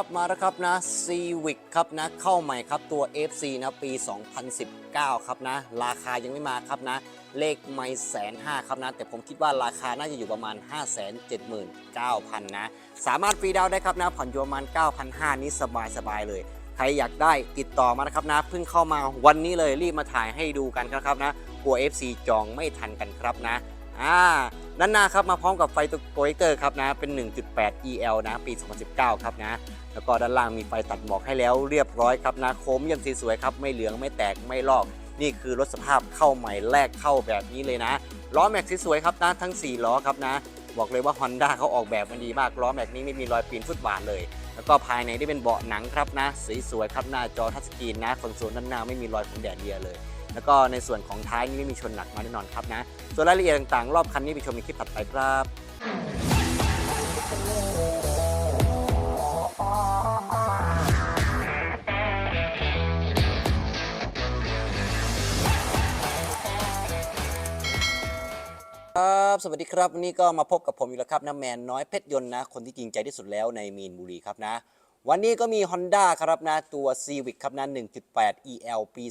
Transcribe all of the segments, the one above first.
ครับมาแล้วครับนะ Civic ครับนะเข้าใหม่ครับตัว FC นะปี 2019 ครับนะ ราคายังไม่มาครับนะ เลขไม่แสนห้าครับนะ แต่ผมคิดว่าราคาน่าจะอยู่ประมาณ 5 7 9 0 0 0 นะ สามารถฟรีดาวได้ครับนะ ผ่อนอยู่ประมาณ 9,500 นี้สบายสบายๆเลยใครอยากได้ติดต่อมานะครับนะเพิ่งเข้ามาวันนี้เลยรีบมาถ่ายให้ดูกันครับนะกลัว FC จองไม่ทันกันครับนะอ่าด้านหน้าครับมาพร้อมกับไฟตัวโปรเจคเตอร์ครับนะเป็น 1.8 EL นะปี 2019 ครับนะ แล้วก็ด้านล่างมีไฟตัดหมอกให้แล้วเรียบร้อยครับนะโคมยี่ยมสีสวยครับไม่เหลืองไม่แตกไม่ลอก นี่คือรถสภาพเข้าใหม่แรกเข้าแบบนี้เลยนะล้อแม็กซ์สวยครับนะทั้ง 4 ล้อครับนะบอกเลยว่า Honda เขาออกแบบมาดีมากล้อแม็กนี้ไม่มีรอยปีนฟุตบาทเลย แล้วก็ภายในได้เป็นเบาะหนังครับนะสีสวยครับหน้าจอทัชสกรีนนะคอนโซลด้านหน้าไม่มีรอยของแดดเดียเลย แล้วก็ในส่วนของท้ายนี่ไม่มีชนหนักมาแน่นอนครับนะส่วนรายละเอียดต่างๆ รอบคันนี้ไปชมในคลิปถัดไปครับ สวัสดีครับวันนี้ก็มาพบกับผมอีกแล้วครับน้าแมนน้อยเพชรยนต์นะ คนที่จริงใจที่สุดแล้วในมีนบุรีครับนะ วันนี้ก็มี Honda ครับนะ ตัว Civic ครับนะ 1.8 EL ปี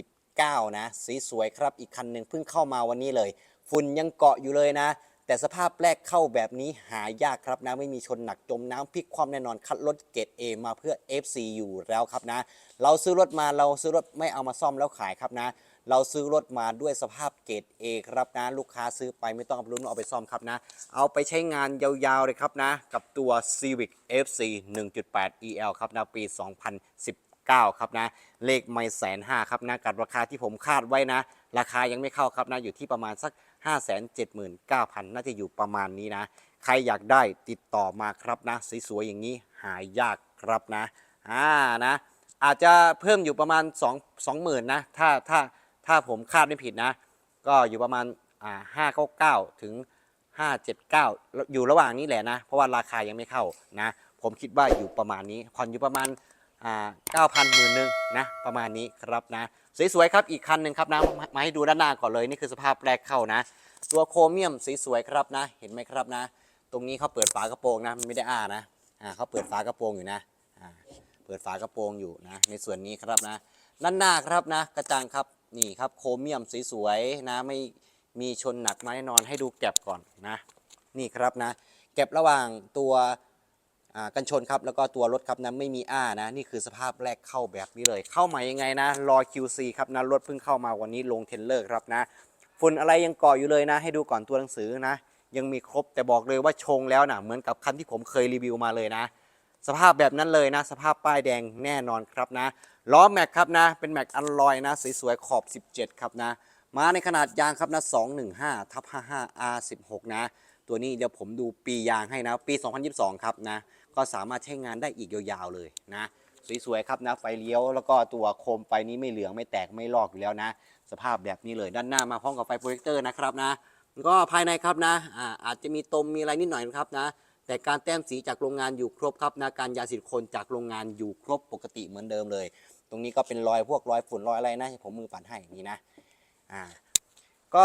2019 นะ สีสวยครับ อีกคันหนึ่งเพิ่งเข้ามาวันนี้เลย ฝุ่นยังเกาะอยู่เลยนะ แต่สภาพแรกเข้าแบบนี้หายากครับนะ ไม่มีชนหนักจมน้ำพลิกความแน่นอนคัดรถเกรด A มาเพื่อ FC อยู่แล้วครับนะ เราซื้อรถมาเราซื้อรถไม่เอามาซ่อมแล้วขายครับนะ เราซื้อรถมาด้วยสภาพเกรด A ครับนะ ลูกค้าซื้อไปไม่ต้องเอาไปรุ่นเอาไปซ่อมครับนะ เอาไปใช้งานยาวๆเลยครับนะ กับตัว Civic FC 1.8 EL ครับนะ ปี 2019ครับนะเลขไม่แสนห้าครับนะกับราคาที่ผมคาดไว้นะ ราคายังไม่เข้าครับนะอยู่ที่ประมาณสัก 579,000 น่าจะอยู่ประมาณนี้นะ ใครอยากได้ติดต่อมาครับนะสวยๆอย่างนี้หายากครับนะอ่านะอาจจะเพิ่มอยู่ประมาณ 2 20,000นะถ้าถ้า ถ้าผมคาดไม่ผิดนะ ก็อยู่ประมาณอ่า599 ถึง 579 อยู่ระหว่างนี้แหละนะ เพราะว่าราคายังไม่เข้านะ ผมคิดว่าอยู่ประมาณนี้ผ่อนอยู่ประมาณอ่า9,000หมื่นหนึ่งนะประมาณนี้ครับนะ สวยๆครับอีกคันหนึ่งครับนะมามาให้ดูด้านหน้าก่อนเลยนี่คือสภาพแรกเข้านะ ตัวโครเมียมสวยๆครับนะ เห็นไหมครับนะ ตรงนี้เขาเปิดฝากระโปรงนะมันไม่ได้อ้านะอ่าเขาเปิดฝากระโปรงอยู่นะอ่าเปิดฝากระโปรงอยู่นะ ในส่วนนี้ครับนะด้านหน้าครับนะ กระจังครับ นี่ครับโครเมียมสวยๆนะไม่มีชนหนักมาแน่นอนให้ดูแก็บก่อนนะ นี่ครับนะเก็บระหว่างตัวกันชนครับแล้วก็ตัวรถครับนะไม่มีอ้านะ นี่คือสภาพแรกเข้าแบบนี้เลย เข้ามายังไงนะรอ QC ครับนะรถเพิ่งเข้ามาวันนี้ลงเทนเลอร์ครับนะฝุ่นอะไรยังเกาะอยู่เลยนะ ให้ดูก่อนตัวหนังสือนะ ยังมีครบแต่บอกเลยว่าชงแล้วนะเหมือนกับคันที่ผมเคยรีวิวมาเลยนะ สภาพแบบนั้นเลยนะ สภาพป้ายแดงแน่นอนครับนะ ล้อแม็กครับนะ เป็นแม็กอัลลอยนะ สวยๆ ขอบ 17 ครับนะ มาในขนาดยางครับนะ 215ทับ55 R16 นะ ตัวนี้เดี๋ยวผมดูปียางให้นะ ปี 2022 ครับนะ ก็สามารถใช้งานได้อีกยาวๆ เลยนะ สวยๆ ครับนะ ไฟเลี้ยวแล้วก็ตัวโคมไฟนี้ไม่เหลืองไม่แตกไม่ลอกอยู่แล้วนะ สภาพแบบนี้เลยด้านหน้ามาพร้อมกับไฟโปรเจคเตอร์นะครับนะ ก็ภายในครับนะอาอาจจะมีตมมีอะไรนิดหน่อยนะครับนะแต่การแต้มสีจากโรงงานอยู่ครบครับนะการยาสีโคนจากโรงงานอยู่ครบปกติเหมือนเดิมเลย ตรงนี้ก็เป็นรอยพวกรอยฝุ่นรอยอะไรนะผมมือปัดให้นี่นะอ่าก็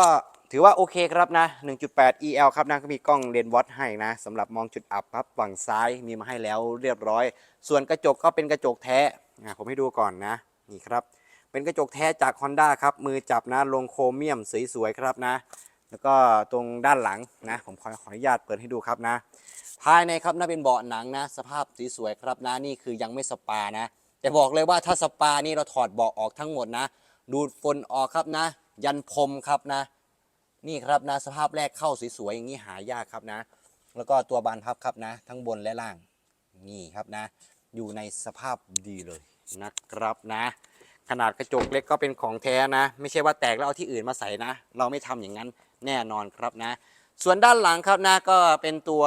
ถือว่าโอเคครับนะ 1.8 EL ครับนะก็มีกล้องเลนส์วอตให้นะสำหรับมองจุดอับครับฝั่งซ้ายมีมาให้แล้วเรียบร้อย ส่วนกระจกก็เป็นกระจกแท้อ่าผมให้ดูก่อนนะนี่ครับเป็นกระจกแท้จาก Honda ครับมือจับนะลงโครเมียมสวยๆครับนะ แล้วก็ตรงด้านหลังนะผมขอขออนุญาตเปิดให้ดูครับนะ ภายในครับน่าเป็นเบาะหนังนะ สภาพสวยๆครับนะนี่คือยังไม่สปานะ แต่บอกเลยว่าถ้าสปานี่เราถอดเบาะออกทั้งหมดนะ ดูดฝุ่นออกครับนะ ยันพรมครับนะ นี่ครับนะสภาพแรกเข้าสวยๆอย่างนี้หายากครับนะ แล้วก็ตัวบานพับครับนะ ทั้งบนและล่างนี่ครับนะ อยู่ในสภาพดีเลยนะครับนะ ขนาดกระจกเล็กก็เป็นของแท้นะ ไม่ใช่ว่าแตกแล้วเอาที่อื่นมาใส่นะ เราไม่ทำอย่างนั้นแน่นอนครับนะ ส่วนด้านหลังครับนะก็เป็นตัว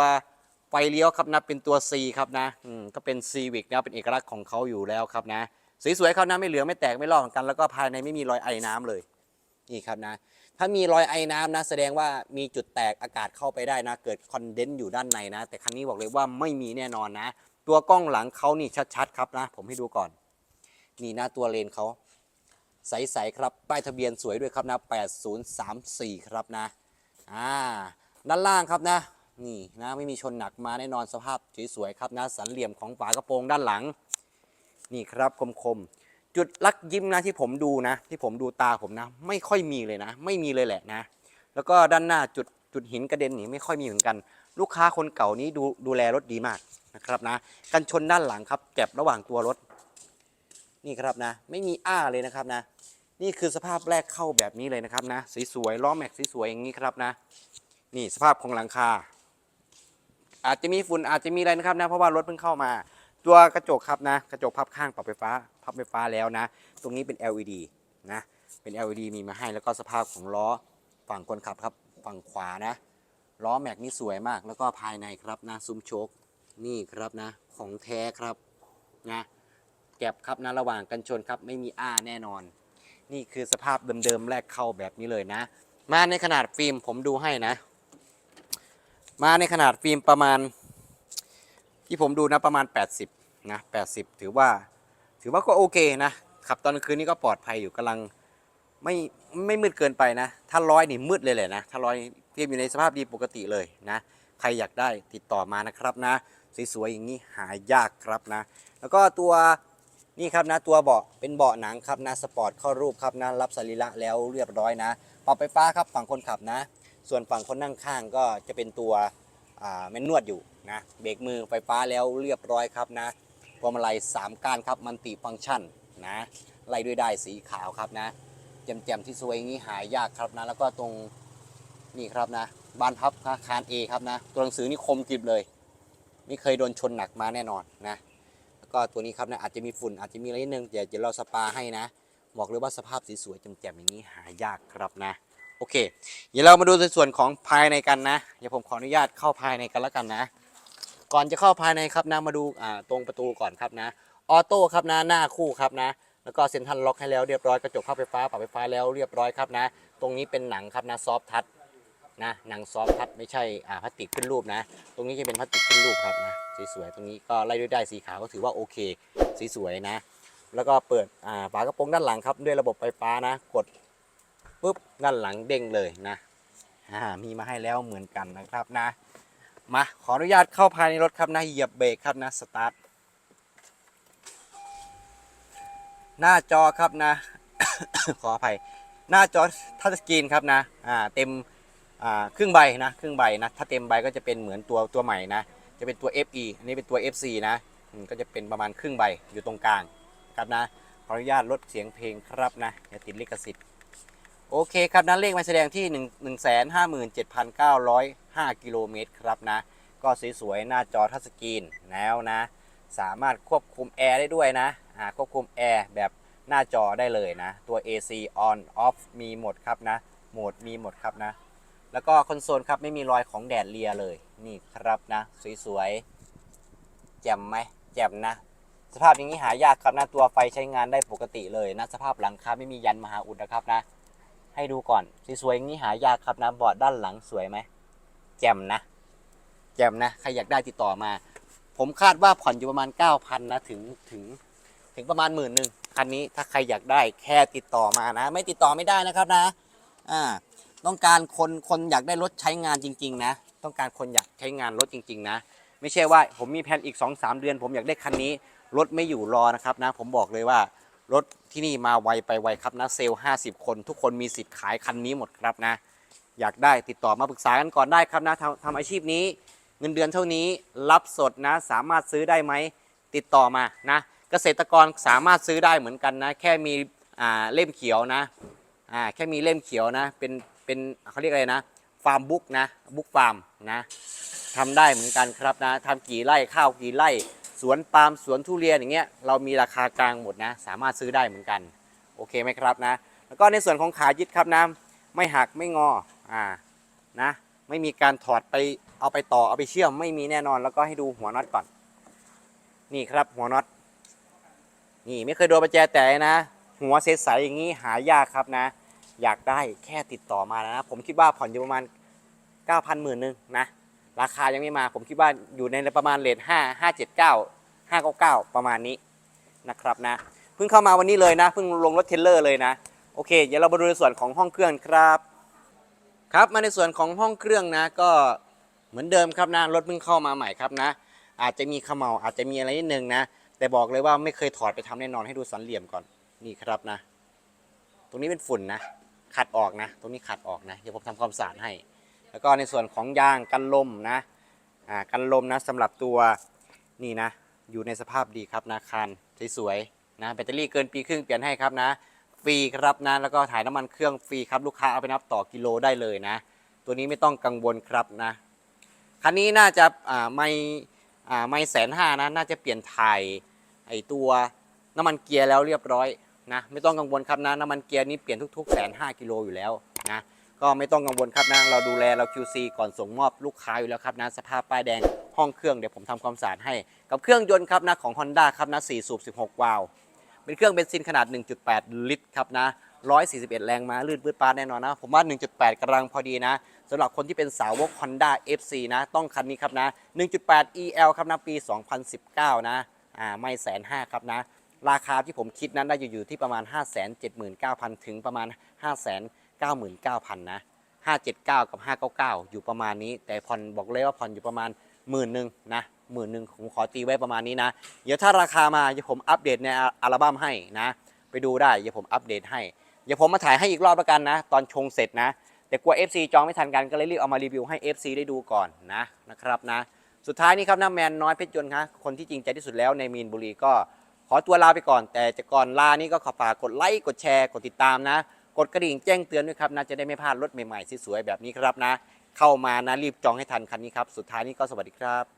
ไฟเลี้ยวครับนะเป็นตัว C ครับนะอืมก็เป็น Civic นะเป็นเอกลักษณ์ของเขาอยู่แล้วครับนะสวยๆครับนะไม่เหลืองไม่แตกไม่ลอกกัน แล้วก็ภายในไม่มีรอยไอน้ำเลยนี่ครับนะ ถ้ามีรอยไอน้ำนะ แสดงว่ามีจุดแตกอากาศเข้าไปได้นะ เกิดคอนเดนซ์อยู่ด้านในนะ แต่คันนี้บอกเลยว่าไม่มีแน่นอนนะ ตัวกล้องหลังเขานี่ชัดๆครับนะ ผมให้ดูก่อน นี่นะตัวเลนเขาใสๆครับ ป้ายทะเบียนสวยด้วยครับนะ 8034 ครับนะ อ่า ด้านล่างครับนะ นี่นะไม่มีชนหนักมาแน่นอนสภาพสวยๆครับนะสันเหลี่ยมของฝากระโปรงด้านหลัง นี่ครับคมๆจุดลักยิ้มนะที่ผมดูนะ ที่ผมดูตาผมนะ ไม่ค่อยมีเลยนะ ไม่มีเลยแหละนะ แล้วก็ด้านหน้าจุดจุดหินกระเด็นนี่ไม่ค่อยมีเหมือนกัน ลูกค้าคนเก่านี้ดูดูแลรถดีมากนะครับนะกันชนด้านหลังครับแก็บระหว่างตัวรถ นี่ครับนะ ไม่มีอ้าเลยนะครับนะ นี่คือสภาพแรกเข้าแบบนี้เลยนะครับนะสวยๆล้อแม็กสวยๆอย่างนี้ครับนะ นี่สภาพของหลังคา อาจจะมีฝุ่นอาจจะมีอะไรนะครับนะเพราะว่ารถเพิ่งเข้ามา ตัวกระจกครับนะ กระจกพับข้างปรับไฟฟ้าพับไฟฟ้าแล้วนะ ตรงนี้เป็น LED นะเป็น LED มีมาให้แล้วก็สภาพของล้อฝั่งคนขับครับฝั่งขวานะล้อแม็กนี่สวยมาก แล้วก็ภายในครับนะซุ้มโชคนี่ครับนะ ของแท้ครับนะแก็บครับนะระหว่างกันชนครับไม่มีอ้าแน่นอน นี่คือสภาพเดิมๆแรกเข้าแบบนี้เลยนะ มาในขนาดฟิล์มผมดูให้นะ มาในขนาดฟิล์มประมาณ ที่ผมดูนะประมาณ 80นะ80 ถือว่า ถือว่าก็โอเคนะขับตอนกลางคืนนี่ก็ปลอดภัยอยู่กำลังไม่ไม่มืดเกินไปนะ ถ้าร้อยนี่มืดเลยแหละนะ ถ้าร้อยฟิล์มอยู่ในสภาพดีปกติเลยนะ ใครอยากได้ติดต่อมานะครับนะ สวยๆอย่างนี้หายากครับนะ แล้วก็ตัวนี่ครับนะตัวเบาะเป็นเบาะหนังครับนะสปอร์ตเข้ารูปครับนะรับสรีระแล้วเรียบร้อยนะปรับไฟฟ้าครับฝั่งคนขับนะ ส่วนฝั่งคนนั่งข้างก็จะเป็นตัวแมนนวดอยู่นะเบรกมือไฟฟ้าแล้วเรียบร้อยครับนะพวงมาลัย3ก้านครับมันติฟังก์ชันนะไล่ด้วยได้สีขาวครับนะแจ่มๆที่สวยอย่างนี้หายยากครับนะ แล้วก็ตรงนี่ครับนะบานพับนะคานเอครับนะ ตัวหนังสือนี่คมกริบเลย ไม่เคยโดนชนหนักมาแน่นอนนะแล้วก็ตัวนี้ครับนะอาจจะมีฝุ่นอาจจะมีอะไรนิดนึงเดี๋ยวเราสปาให้นะ บอกเลยว่าสภาพสีสวยแจ่มๆอย่างนี้หายากครับนะ โอเค เดี๋ยวเรามาดูในส่วนของภายในกันนะ เดี๋ยวผมขออนุญาตเข้าภายในกันแล้วกันนะ ก่อนจะเข้าภายในครับนะ มาดูตรงประตูก่อนครับนะ ออโต้ครับนะ หน้าคู่ครับนะ แล้วก็เซ็นทรัลล็อกให้แล้วเรียบร้อยกระจกพับไฟฟ้าปรับไฟฟ้าแล้วเรียบร้อยครับนะ ตรงนี้เป็นหนังครับนะซอฟทัชนะ หนังซอฟทัชไม่ใช่พลาสติกขึ้นรูปนะ ตรงนี้จะเป็นพลาสติกขึ้นรูปครับนะ สวยๆ ตรงนี้ก็ไล่ด้วยได้สีขาวก็ถือว่าโอเคสีสวยนะ แล้วก็เปิดฝากระโปรงด้านหลังครับด้วยระบบไฟฟ้านะ กด ปุ๊บด้านหลังเด้งเลยนะอ่ามีมาให้แล้วเหมือนกันนะครับนะมาขออนุญาตเข้าภายในรถครับนะเหยียบเบรกครับนะสตาร์ทหน้าจอครับนะ ขออภัยหน้าจอทัชสกรีนครับนะอ่าเต็มอ่าครึ่งใบนะครึ่งใบนะถ้าเต็มใบก็จะเป็นเหมือนตัวตัวใหม่นะจะเป็นตัว FE อันนี้เป็นตัว FC นะก็จะเป็นประมาณครึ่งใบอยู่ตรงกลางครับนะขออนุญาตลดเสียงเพลงครับนะอย่าติดลิขสิทธิ์ โอเคครับนะเลขมาแสดงที่ 1 1 5 7 9 0 5 กิโลเมตรครับนะ ก็สวยๆหน้าจอทัชสกรีนแล้วนะ สามารถควบคุมแอร์ได้ด้วยนะควบคุมแอร์แบบหน้าจอได้เลยนะ ตัว AC on off มีหมดครับนะ โหมดมีหมดครับนะ แล้วก็คอนโซลครับไม่มีรอยของแดดเลียเลย นี่ครับนะ สวยๆแจ่มไหมแจ่มนะ สภาพอย่างนี้หายากครับนะ ตัวไฟใช้งานได้ปกติเลยนะ สภาพหลังคาไม่มียันมหาอุดนะครับนะ ให้ดูก่อนสวยๆอย่างนี้หายากครับนะเบาะด้านหลังสวยไหมแจ่มนะแจ่มนะใครอยากได้ติดต่อมา ผมคาดว่าผ่อนอยู่ประมาณ 9,000นะถึงถึงถึงประมาณหมื่นหนึ่งคันนี้ถ้าใครอยากได้แค่ติดต่อมานะ ไม่ติดต่อไม่ได้นะครับนะอ่าต้องการคนคนอยากได้รถใช้งานจริง ๆ นะ ต้องการคนอยากใช้งานรถจริง ๆ นะ ไม่ใช่ว่าผมมีแผนอีก 2-3 เดือน ผมอยากได้คันนี้รถไม่อยู่รอนะครับนะ ผมบอกเลยว่า รถที่นี่มาไวไปไวครับนะเซลล์50 คน ทุกคนมีสิทธิ์ขายคันนี้หมดครับนะ อยากได้ติดต่อมาปรึกษากันก่อนได้ครับนะทำทำอาชีพนี้ เงินเดือนเท่านี้รับสดนะ สามารถซื้อได้ไหมติดต่อมานะเกษตรกรสามารถซื้อได้เหมือนกันนะ แค่มีอ่าเล่มเขียวนะอ่าแค่มีเล่มเขียวนะ เป็นเป็นเขาเรียกอะไรนะฟาร์มบุ๊กนะบุ๊กฟาร์มนะทำได้เหมือนกันครับนะทำกี่ไร่ข้าวกี่ไร่ สวนปาล์มสวนทุเรียนอย่างเงี้ยเรามีราคากลางหมดนะ สามารถซื้อได้เหมือนกัน โอเคไหมครับนะ แล้วก็ในส่วนของขายึดครับนะไม่หักไม่งออ่านะไม่มีการถอดไปเอาไปต่อเอาไปเชื่อมไม่มีแน่นอน แล้วก็ให้ดูหัวน็อตก่อน นี่ครับหัวน็อตนี่ไม่เคยโดนประแจแต่นะ หัวเซใสอย่างนี้หายากครับนะ อยากได้แค่ติดต่อมานะ ผมคิดว่าผ่อนอยู่ประมาณ9,000หมื่นหนึ่งนะ ราคายังไม่มาผมคิดว่าอยู่ในประมาณเลท5 579 599ประมาณนี้นะครับนะเพิ่งเข้ามาวันนี้เลยนะเพิ่งลงรถเทลเลอร์เลยนะโอเคเดี๋ยวเรามาดูในส่วนของห้องเครื่องครับครับมาในส่วนของห้องเครื่องนะ ก็เหมือนเดิมครับนะรถเพิ่งเข้ามาใหม่ครับนะ อาจจะมีขมเหลาอาจจะมีอะไรนิดนึงนะ แต่บอกเลยว่าไม่เคยถอดไปทำแน่นอนให้ดูสันเหลี่ยมก่อนนี่ครับนะ ตรงนี้เป็นฝุ่นนะขัดออกนะ ตรงนี้ขัดออกนะเดี๋ยวผมทำความสะอาดให้ แล้วก็ในส่วนของยางกันลมนะอ่ากันลมนะสำหรับตัวนี่นะ อยู่ในสภาพดีครับนะคันสวยๆนะแบตเตอรี่เกินปีครึ่งเปลี่ยนให้ครับนะฟรีครับนะแล้วก็ถ่ายน้ำมันเครื่องฟรีครับลูกค้าเอาไปนับต่อกิโลได้เลยนะ ตัวนี้ไม่ต้องกังวลครับนะคันนี้น่าจะอ่าไม่อ่าไม่แสนห้านะน่าจะเปลี่ยนถ่ายไอตัวน้ำมันเกียร์แล้วเรียบร้อยนะไม่ต้องกังวลครับนะน้ำมันเกียร์นี้เปลี่ยนทุกๆแสนห้ากิโลอยู่แล้วนะ ก็ไม่ต้องกังวลครับนะเราดูแลเรา QC ก่อนส่งมอบลูกค้าอยู่แล้วครับนะสภาพป้ายแดงห้องเครื่องเดี๋ยวผมทำความสะอาดให้ กับเครื่องยนต์ครับนะของ Honda ครับนะ4สูบ 16 วาล์วเป็นเครื่องเบนซินขนาด 1.8 ลิตรครับนะ141 แรงม้าลื่นปื้ดปาแน่นอนนะ ผมว่า 1.8กำลังพอดีนะสำหรับคนที่เป็นสาวก Honda FC นะ ต้องคันนี้ครับนะ 1.8 EL ครับนะปี 2019 นะอ่าไม่แสนห้าครับนะ ราคาที่ผมคิดนั้นได้อยู่ที่ประมาณ 579,000 ถึงประมาณ 99,000นะ579 กับ 599 อยู่ประมาณนี้ แต่ผ่อนบอกเลยว่าผ่อนอยู่ประมาณหมื่นหนึ่งนะหมื่นหนึ่งผมขอตีไว้ประมาณนี้นะ เดี๋ยวถ้าราคามาเดี๋ยวผมอัปเดตในอัลบั้มให้นะ ไปดูได้เดี๋ยวผมอัปเดตให้ เดี๋ยวผมมาถ่ายให้อีกรอบแล้วกันนะ ตอนชงเสร็จนะ แต่กลัว FC จองไม่ทันกันก็เลยรีบเอามารีวิวให้ FC ได้ดูก่อนนะนะครับนะ สุดท้ายนี้ครับน้าแมนน้อยเพชรยนต์ครับคนที่จริงใจที่สุดแล้วในมีนบุรีก็ขอตัวลาไปก่อน แต่จะก่อนลานี่ก็ขอฝากกดไลค์กดแชร์กดติดตามนะ กดกระดิ่งแจ้งเตือนด้วยครับนะจะได้ไม่พลาดรถใหม่ๆสวยๆแบบนี้ครับนะ เข้ามานะรีบจองให้ทันคันนี้ครับ สุดท้ายนี้ก็สวัสดีครับ